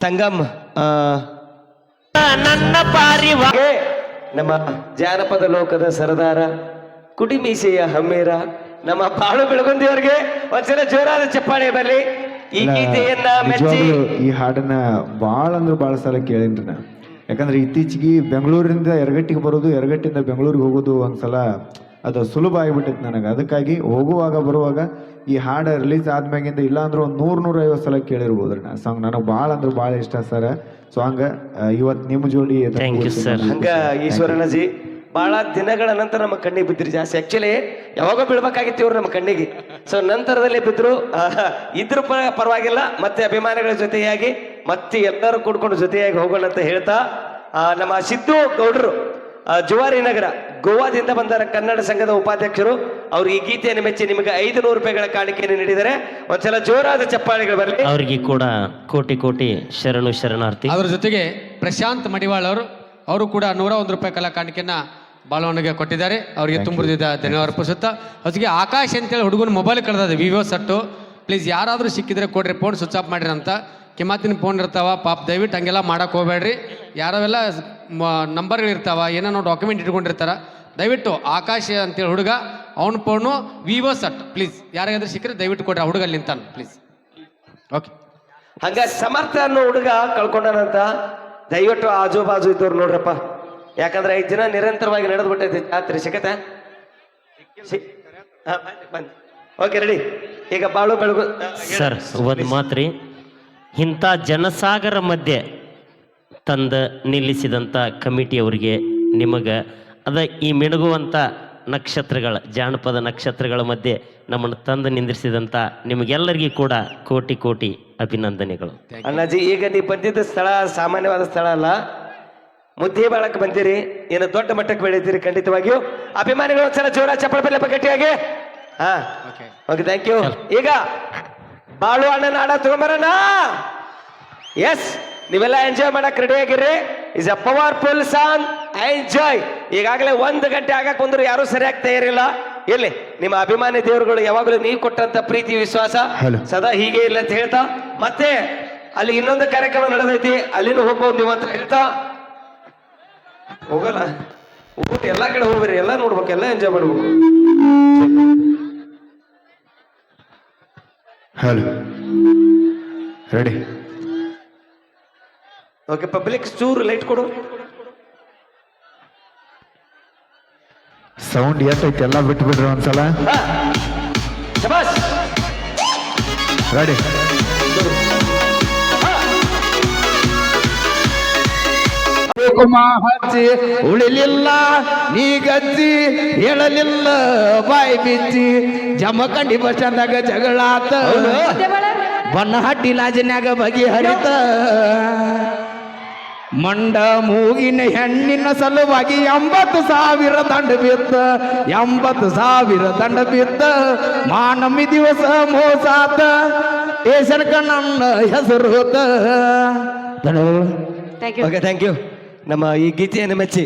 ಸಂಗಮ್ ಆ, ನನ್ನ ಪಾರಿವ ನಮ್ಮ ಜಾನಪದ ಲೋಕದ ಸರದಾರ ಕುಡಿಮೀಸೆಯ ಹಮ್ಮೇರ ನಮ್ಮ ಬಾಳು ಬೆಳಗುಂದಿಯವರಿಗೆ ಒಂದ್ಸಲ ಜೋರಾದ ಚಪ್ಪಾಳೆ ಬರಲಿ ಈ ಗೀತೆಯನ್ನ ಮೆಚ್ಚಿ. ಈ ಹಾಡನ್ನ ಭಾಳ ಅಂದ್ರೆ ಭಾಳ ಸಲ ಕೇಳಿನ್ರಿ ನಾ. ಯಾಕಂದ್ರೆ ಇತ್ತೀಚೆಗೆ ಬೆಂಗಳೂರಿಂದ ಎರಗಟ್ಟಿಗೆ ಬರೋದು ಎರಗಟ್ಟಿಂದ ಬೆಂಗಳೂರಿಗೆ ಹೋಗೋದು ಒಂದ್ಸಲ ಅದು ಸುಲಭ ಆಗಿಬಿಟ್ಟಿತ್ತು ನನಗೆ. ಅದಕ್ಕಾಗಿ ಹೋಗುವಾಗ ಬರುವಾಗ ಈ ಹಾಡು ರಿಲೀಸ್ ಆದ್ಮ್ಯಾಗಿಂದ ಇಲ್ಲ ಅಂದ್ರೆ ಒಂದು ನೂರು ನೂರೈವತ್ತು ಸಲ ಕೇಳಿರ್ಬೋದು ರೀ ಸಾಂಗ್ ನನಗೆ ಭಾಳ ಅಂದ್ರೆ ಭಾಳ ಇಷ್ಟ ಸರ್ ಸಾಂಗ್ ಇವತ್ತು ನಿಮ್ಮ ಜೋಡಿ ಥ್ಯಾಂಕ್ ಯು ಸರ್ ಹಂಗ ಈಶ್ವರನಜಿ ಬಹಳ ದಿನಗಳ ನಂತರ ನಮ್ಮ ಕಣ್ಣಿಗೆ ಬಿದ್ದಿರಿ ಜಾಸ್ತಿ. ಆ್ಯಕ್ಚುಲಿ ಯಾವಾಗ ಬೀಳ್ಬೇಕಾಗಿತ್ತು ಇವ್ರು ನಮ್ಮ ಕಣ್ಣಿಗೆ. ಸೊ ನಂತರದಲ್ಲಿ ಬಿದ್ರು ಆಹಾ, ಇದ್ರ ಪರ ಪರವಾಗಿಲ್ಲ ಮತ್ತೆ ಅಭಿಮಾನಿಗಳ ಜೊತೆಯಾಗಿ ಮತ್ತೆ ಎಲ್ಲರೂ ಕೂಡ್ಕೊಂಡು ಜೊತೆಯಾಗಿ ಹೋಗೋಣ ಅಂತ ಹೇಳ್ತಾ ನಮ್ಮ ಸಿದ್ದು ಗೌಡರು ಜುವಾರಿ ನಗರ ಗೋವಾದಿಂದ ಬಂದ ಕನ್ನಡ ಸಂಘದ ಉಪಾಧ್ಯಕ್ಷರು. ಅವರು ಈ ಗೀತೆಯನ್ನು ಮೆಚ್ಚಿ ನಿಮಗೆ ಐದು ನೂರು ರೂಪಾಯಿಗಳ ಕಾಣಿಕೆಯನ್ನು ನೀಡಿದರೆ ಒಂದ್ಸಲ ಜೋರಾದ ಚಪ್ಪಾಳೆಗಳು ಬರಲಿ. ಅವರಿಗೆ ಕೂಡ ಕೋಟಿ ಕೋಟಿ ಶರಣು ಶರಣಾರ್ಥಿ. ಅದ್ರ ಜೊತೆಗೆ ಪ್ರಶಾಂತ್ ಮಡಿವಾಳ್ ಅವರು ಅವರು ಕೂಡ ನೂರ ಒಂದು ರೂಪಾಯಿ ಕಲಾ ಕಾಣಿಕೆಯನ್ನ ಬಾಲವನಿಗೆ ಕೊಟ್ಟಿದ್ದಾರೆ. ಅವರಿಗೆ ತುಂಬಿದ ಧನ್ಯವಾದ ಅರ್ಪಿಸುತ್ತಾ ಅದಕ್ಕೆ ಆಕಾಶ್ ಅಂತೇಳಿ ಹುಡುಗನ ಮೊಬೈಲ್ ಕಳೆದ ವಿವೋ ಸಟ್ಟು ಪ್ಲೀಸ್ ಯಾರಾದರೂ ಸಿಕ್ಕಿದ್ರೆ ಕೊಡ್ರಿ ಫೋನ್ ಸ್ವಿಚ್ ಆಫ್ ಮಾಡಿರಿ ಅಂತ. ಕಿಮಾತಿನ ಫೋನ್ ಇರ್ತಾವ ಪಾಪ ದಯವಿಟ್ಟು ಹಂಗೆಲ್ಲ ಮಾಡಕ್ಕೆ ಹೋಗ್ಬೇಡ್ರಿ. ಯಾರವೆಲ್ಲ ನಂಬರ್ಗಳು ಇರ್ತಾವ ಏನೋ ಡಾಕ್ಯುಮೆಂಟ್ ಇಟ್ಕೊಂಡಿರ್ತಾರ ದಯವಿಟ್ಟು ಆಕಾಶ್ ಅಂತೇಳಿ ಹುಡುಗ ಅವನ ಫೋನು ವಿವೋ ಸಟ್ ಪ್ಲೀಸ್ ಯಾರಿಗಾದ್ರೂ ಸಿಕ್ಕರೆ ದಯವಿಟ್ಟು ಕೊಡ್ರಿ ಆ ಹುಡುಗ ಅಲ್ಲಿ ನಿಂತಾನ ಪ್ಲೀಸ್ ಓಕೆ ಹಂಗ ಸಮರ್ಥ ಅನ್ನೋ ಹುಡುಗ ಕಳ್ಕೊಂಡನಂತ ದಯವಿಟ್ಟು ಆಜು ಬಾಜು ಇದ್ದವ್ರು ನೋಡ್ರಪ್ಪ. ಯಾಕಂದ್ರೆ ಐದು ದಿನ ನಿರಂತರವಾಗಿ ನಡೆದು ಬಿಟ್ಟೈತಿ ಜಾತ್ರೆ ಸಿಕ್ಕತ್ತೆ? ಓಕೆ ರೆಡಿ ಈಗ ಬಾಳು ಬೆಳಗು ಸರ್ ಒಂದು ಮಾತ್ರಿ. ಇಂಥ ಜನಸಾಗರ ಮಧ್ಯೆ ತಂದ ನಿಲ್ಲಿಸಿದಂಥ ಕಮಿಟಿಯವರಿಗೆ ನಿಮಗೆ ಅದ ಈ ಮಿಣಗುವಂಥ ನಕ್ಷತ್ರಗಳ ಜಾನಪದ ನಕ್ಷತ್ರಗಳ ಮಧ್ಯೆ ನಮ್ಮನ್ನು ತಂದು ನಿಂದ್ರಿಸಿದಂತ ನಿಮಗೆಲ್ಲರಿಗೂ ಕೂಡ ಕೋಟಿ ಕೋಟಿ ಅಭಿನಂದನೆಗಳು. ಅಣ್ಣಾಜಿ ಈಗ ನೀವು ಬಂದಿದ್ದ ಸ್ಥಳ ಸಾಮಾನ್ಯವಾದ ಸ್ಥಳ ಅಲ್ಲ? ಮುದ್ದೆ ಬಾಳಕ್ಕೆ ಬಂದಿರಿ ಏನು ದೊಡ್ಡ ಮಟ್ಟಕ್ಕೆ ಬೆಳೀತೀರಿ ಖಂಡಿತವಾಗಿಯೂ. ಅಭಿಮಾನಿಗಳು ಒಂದ್ಸಲ ಜೋರ ಚಪ್ಪಳ ಬೆಲೆ ಗಟ್ಟಿಯಾಗಿ. ಹಾ? ಓಕೆ ಓಕೆ ಥ್ಯಾಂಕ್ ಯು ಈಗ ಬಾಳು ಅಣ್ಣನ ಆಡ ತಗೊಂಬರೋಣ. ಎಸ್ ನೀವೆಲ್ಲ ಎಂಜಾಯ್ ಮಾಡಕ್ ready ಆಗಿರ್ರಿ? Is a powerful song enjoy ಈಗಾಗಲೇ ಒಂದು ಗಂಟೆ ಆಗಕ್ ಬಂದ್ರು ಯಾರು ಸರಿಯಾಗಿ ತಯಾರಿಲ್ಲ. ಎಲ್ಲಿ ನಿಮ್ಮ ಅಭಿಮಾನಿ ದೇವರುಗಳು ಯಾವಾಗಲೂ ನೀವು ಕೊಟ್ಟಂತ ಪ್ರೀತಿ ವಿಶ್ವಾಸ. ಸದಾ ಹೀಗೆ ಇಲ್ಲ ಅಂತ ಹೇಳ್ತಾ. ಮತ್ತೆ ಅಲ್ಲಿ ಇನ್ನೊಂದು ಕಾರ್ಯಕ್ರಮ ನಡೆದೈತಿ. ಅಲ್ಲಿನೂ ಹೋಗ್ಬೋದು ನೀವು ಅಂತ ಹೇಳ್ತಾ. ಹೋಗಲ್ಲ. ಊಟ ಎಲ್ಲ ಕಡೆ ಹೋಗ್ಬೇರಿ ಎಲ್ಲ ನೋಡ್ಬೇಕು. ಎಲ್ಲ ಎಂಜಾಯ್ ಮಾಡ್ಬೇಕು. ಹಲೋ. ರೆಡಿ ಓಕೆ ಪಬ್ಲಿಕ್ ಚೂರು ಲೈಟ್ ಕೊಡು. ಸೌಂಡ್ ಎಷ್ಟೈತೆ ಎಲ್ಲ ಬಿಟ್ಟು ಬಿಡ್ರಿ ಒಂದ್ಸಲ ರೆಡಿ ಹಚ್ಚಿ ಉಳಿಲಿಲ್ಲ ನೀ ಗಚ್ಚಿ ಹೇಳಲಿಲ್ಲ ಬಾಯಿ ಬಿಚ್ಚಿ ಜಮಖಂಡಿ ಬಸ್ ಸ್ಟ್ಯಾಂಡ್ದಾಗ ಜಗಳಾತ. ಬಣ್ಣ ಹಟ್ಟಿ ಲಾಜಿನ್ಯಾಗ ಬಗೆಹರಿತ ಮಂಡ ಮೂಗಿನ ಹೆಣ್ಣಿನ ಸಲುವಾಗಿ ಎಂಬತ್ತು ಸಾವಿರ ದಂಡ ಬಿತ್ತ ಎಂಬತ್ತು ಸಾವಿರ ದಂಡ ಬಿತ್ತ ಮಾನಮಿ ದಿವಸ ಮೋಸಾತ ಏಸನ್ಕ ಕಣ್ಣ ಹೆಸರು ಹೋತ ಧನ್ಯವಾದಗಳು. ಓಕೆ ಥ್ಯಾಂಕ್ ಯು ನಮ್ಮ ಈ ಗೀತೆಯನ್ನು ಮೆಚ್ಚಿ.